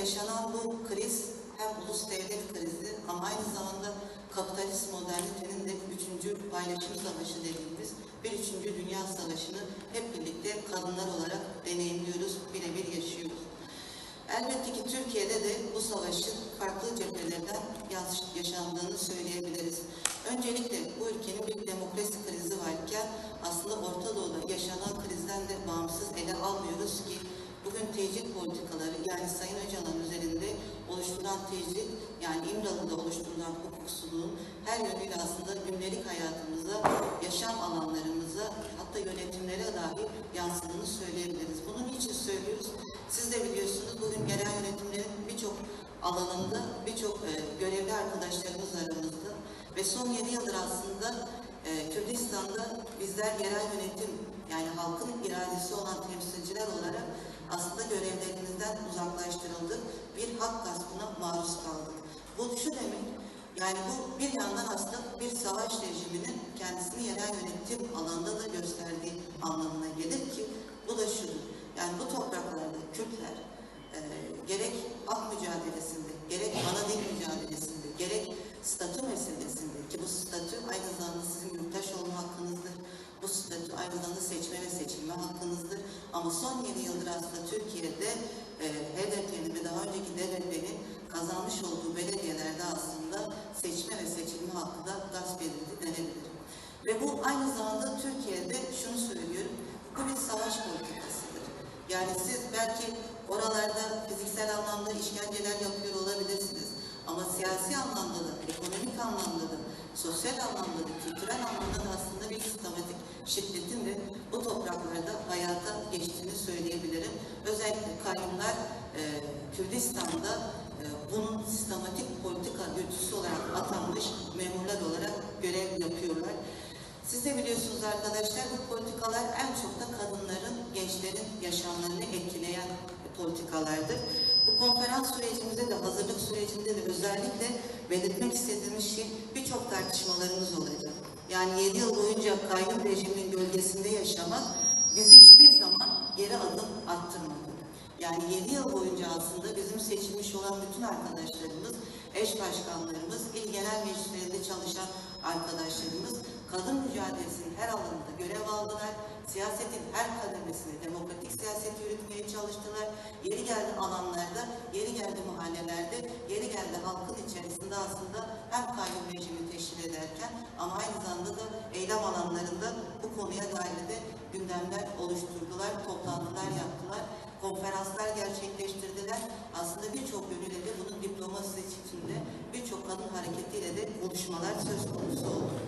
yaşanan bu kriz hem ulus devlet krizi ama aynı zamanda kapitalist modernitenin de üçüncü paylaşım savaşı dediğimiz bir üçüncü dünya savaşını hep birlikte kadınlar olarak deneyimliyoruz, birebir yaşıyoruz. Elbette ki Türkiye'de de bu savaşın farklı cephelerden yaş- yaşandığını söyleyebiliriz. Öncelikle bu ülkenin bir demokrasi krizi varken aslında Orta Doğu'da yaşanan krizden de bağımsız ele almıyoruz bugün tecrit politikaları yani Sayın Öcalan üzerinde oluşturulan tecrit yani İmralı'da oluşturulan hukuksuzluğun her yönüyle aslında gündelik hayatımıza, yaşam alanlarımıza hatta yönetimlere dahi yansıdığını söyleyebiliriz. Bunu niçin söylüyoruz? Siz de biliyorsunuz bugün genel yönetimlerin birçok alanında birçok e, görevli arkadaşlarımız aramızda ve son 7 yıldır aslında e, Kürdistan'da bizler yerel yönetim yani halkın iradesi olan temsilciler olarak aslında görevlerimizden uzaklaştırıldık. Bir hak gaspına maruz kaldık. Bu şu demek, yani bu bir yandan aslında bir savaş rejiminin kendisini yerel yönetim alanında da gösterdiği anlamına gelir ki bu da şudur. Yani bu topraklarda Kürtler e, gerek hak mücadelesinde, gerek ana dil mücadelesinde, gerek statü meselesinde ki bu statü aynı zamanda sizin yurttaş olma hakkınızdır. Bu statü aynı zamanda seçme ve seçilme hakkınızdır. Ama son 7 yıldır aslında Türkiye'de e, HDP'nin ve daha önceki DBP'nin kazanmış olduğu belediyelerde aslında seçme ve seçilme hakkı da gasp edildi denebilir. Ve bu aynı zamanda Türkiye'de şunu söylüyorum, bu bir savaş politikasıdır. Yani siz belki oralarda fiziksel anlamda işkenceler yapıyor olabilirsiniz. Ama siyasi anlamda da, ekonomik anlamda da, sosyal anlamda da, kültürel anlamda da aslında bir sistematik şiddetin topraklarda hayata geçtiğini söyleyebilirim. Özellikle kayyumlar e, Kürdistan'da e, bunun sistematik politika yürütücüsü olarak atanmış memurlar olarak görev yapıyorlar. Siz de biliyorsunuz arkadaşlar bu politikalar en çok da kadınların, gençlerin yaşamlarını etkileyen politikalardır. Bu konferans sürecimizde de hazırlık sürecinde de özellikle belirtmek istediğimiz şey birçok tartışmalarımız olacak. Yani 7 yıl boyunca kayyum rejiminin gölgesinde yaşamak bizi hiçbir zaman geri adım attırmadı. Yani 7 yıl boyunca aslında bizim seçilmiş olan bütün arkadaşlarımız, eş başkanlarımız, il genel meclislerinde çalışan arkadaşlarımız kadın mücadelesinin her alanında görev aldılar. Siyasetin her kademesinde demokratik siyaset yürütmeye çalıştılar. Yeri geldi alanlarda, yeri geldi mahallelerde, yeri geldi halkın içerisinde aslında hem kayyum rejimi teşkil ederken ama aynı zamanda da eylem alanlarında bu konuya dair de gündemler oluşturdular, toplantılar yaptılar konferanslar gerçekleştirdiler. Aslında birçok yönüyle de bunun diplomasi içinde birçok kadın hareketiyle de buluşmalar söz konusu oldu.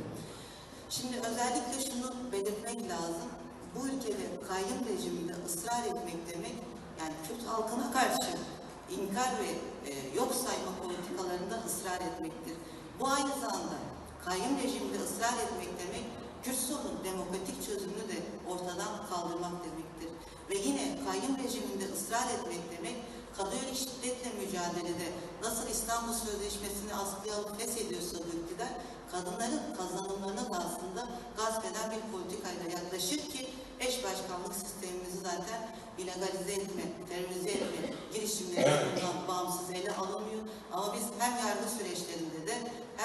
Şimdi özellikle şunu belirtmek lazım. Bu ülkede kayyum rejiminde ısrar etmek demek, yani Kürt halkına karşı inkar ve e, yok sayma politikalarında ısrar etmektir. Bu aynı zamanda kayyum rejiminde ısrar etmek demek, Kürt sorunun demokratik çözümünü de ortadan kaldırmak demektir. Ve yine kayyum rejiminde ısrar etmek demek, kadıyla şiddetle mücadelede nasıl İstanbul Sözleşmesi'ni askıya alıp feshediyorsa bu iktidar, kadınların kazanımlarına da aslında gasp eden bir politikayla yaklaşır ki eş başkanlık sistemimizi zaten ilegalize etme, terörize etme girişimleri bundan bağımsız ele alınmıyor. Ama biz hem yargı süreçlerinde de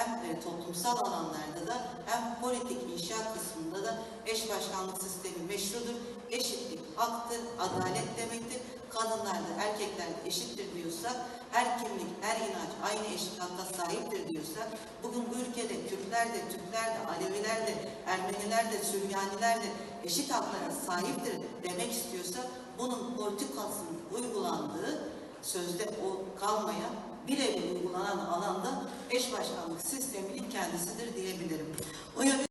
hem toplumsal alanlarda da hem politik inşa kısmında da eş başkanlık sistemi meşrudur. Eşitlik haktır, adalet demektir. Kadınlar da erkekler de eşittir diyorsak, her kimlik, her inanç aynı eşit hakka sahiptir diyorsak, bugün bu ülkede Kürtler de, Türkler de, Aleviler de, Ermeniler de, Süryaniler de eşit haklara sahiptir demek istiyorsa, bunun politikasının uygulandığı sözde o kalmayan birebir uygulanan alanda eş başkanlık sisteminin kendisidir diyebilirim. O